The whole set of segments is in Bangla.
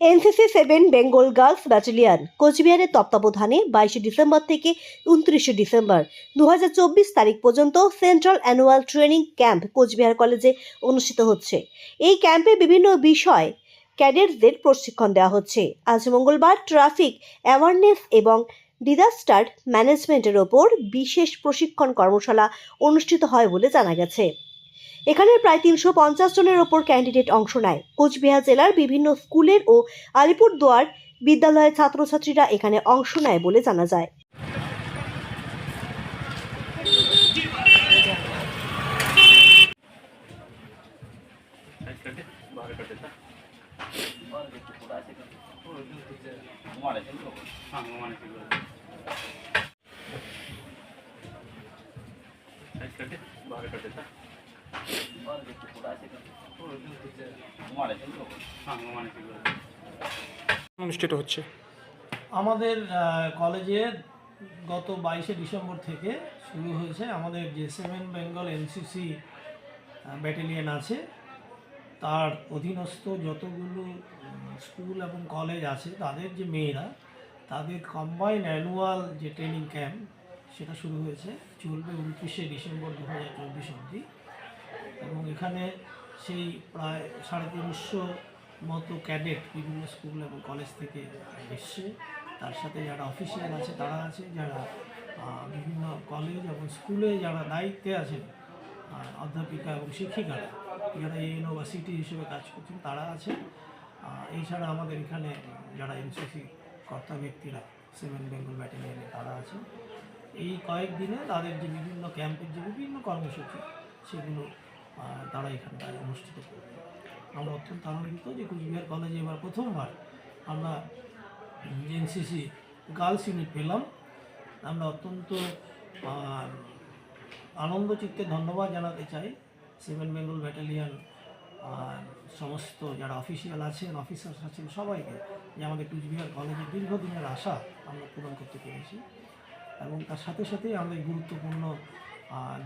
NCC seven Bengal girls battalion, কোচবিহারের তত্ত্বাবধানে বাইশে ডিসেম্বর থেকে উনত্রিশে ডিসেম্বর দু হাজার চব্বিশ তারিখ পর্যন্ত central annual training camp Cooch Behar কলেজে অনুষ্ঠিত হচ্ছে। এই ক্যাম্পে বিভিন্ন বিষয় ক্যাডেটসদের প্রশিক্ষণ দেওয়া হচ্ছে। আজ মঙ্গলবার ট্রাফিক অ্যাওয়ারনেস এবং ডিজাস্টার ম্যানেজমেন্টের ওপর বিশেষ প্রশিক্ষণ কর্মশালা অনুষ্ঠিত হয় বলে জানা গেছে। এখানে প্রায় তিনশো পঞ্চাশ জনের ওপর ক্যান্ডিডেট অংশ নেয় কোচবিহার জেলার বিভিন্ন স্কুলের ও আলিপুরদুয়ার বিদ্যালয়ের ছাত্রছাত্রীরা এখানে অংশ নেয় বলে জানা যায় साइड करते बाहर कर देता অনুষ্ঠিত হচ্ছে। আমাদের কলেজে গত বাইশে ডিসেম্বর থেকে শুরু হয়েছে আমাদের যে সেভেন বেঙ্গল এনসিসি ব্যাটালিয়ান আছে। তার অধীনস্থ যতগুলো স্কুল এবং কলেজ আছে, তাদের যে মেয়েরা, তাদের কম্বাইন অ্যানুয়াল যে ট্রেনিং ক্যাম্প সেটা শুরু হয়েছে, চলবে উনত্রিশে ডিসেম্বর দু হাজার চব্বিশ অবধি। এবং এখানে সেই প্রায় সাড়ে তিনশো মতো ক্যাডেট বিভিন্ন স্কুল এবং কলেজ থেকে এসছে। তার সাথে যারা অফিসিয়াল আছে, তারা আছে, যারা বিভিন্ন কলেজ এবং স্কুলে যারা দায়িত্বে আছেন অধ্যাপিকা এবং শিক্ষিকারা, যারা বা হিসেবে কাজ করছেন, তারা আছে এছাড়া আমাদের এখানে যারা এনসিসি কর্তা ব্যক্তিরা, সেভেন বেঙ্গল ব্যাটালিয়নে তারা আছে এই কয়েকদিনে তাদের যে বিভিন্ন ক্যাম্পের যে বিভিন্ন কর্মসূচি, সেগুলো তারা এখানটায় অনুষ্ঠিত করবে। আমরা অত্যন্ত আনন্দিত যে কুচবিহার কলেজে এবার প্রথমবার আমরা এনসিসি গার্লস ইউনিট পেলাম। আমরা অত্যন্ত আনন্দ, চিত্তে ধন্যবাদ জানাতে চাই সেভেন বেঙ্গল ব্যাটালিয়ান আর সমস্ত যারা অফিসিয়াল আছেন অফিসার্স আছেন সবাইকে যে আমাদের কুচবিহার কলেজের দীর্ঘদিনের আশা আমরা পূরণ করতে পেরেছি এবং তার সাথে সাথে আমাদের গুরুত্বপূর্ণ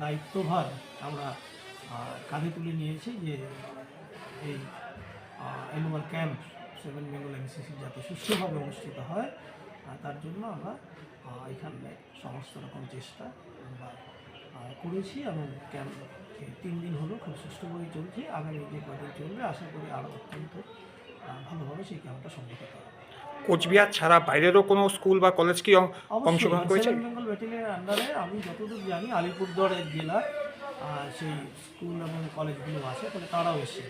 দায়িত্বভার আমরা কাঁধে তুলে নিয়েছি যে এই annual camp seven Bengal NCC যাতে সুষ্ঠুভাবে অনুষ্ঠিত হয় তার জন্য আমরা এখানে সমস্ত রকম চেষ্টা আমরা করেছি এবং ক্যাম্প তিন দিন হলো খুব সুষ্ঠুভাবে চলছে। আগামী যে কদিন চলবে আশা করি আরও অত্যন্ত ভালোভাবে সেই ক্যাম্পটা সংগঠিত হবে। কোচবিহার ছাড়া বাইরেরও কোনো স্কুল বা কলেজ কি অংশগ্রহণ করেছে বেঙ্গল ব্যাটালিয়নের আন্ডারে আমি যতদূর জানি আলিপুরদুয়ারের জেলার আহ, সেই স্কুল এবং কলেজগুলো আছে তাহলে তারাও এসছে।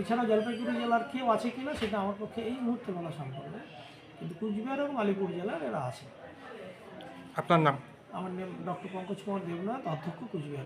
এছাড়া জলপাইগুড়ি জেলার কেউ আছে কি না সেটা আমার পক্ষে এই মুহূর্তে বলা সম্ভব নয়। কিন্তু কুচবিহার এবং আলিপুর জেলার এরা আছে। আপনার নাম? আমার নাম ডক্টর পঙ্কজ কুমার দেবনাথ অধ্যক্ষ কুচবিহার।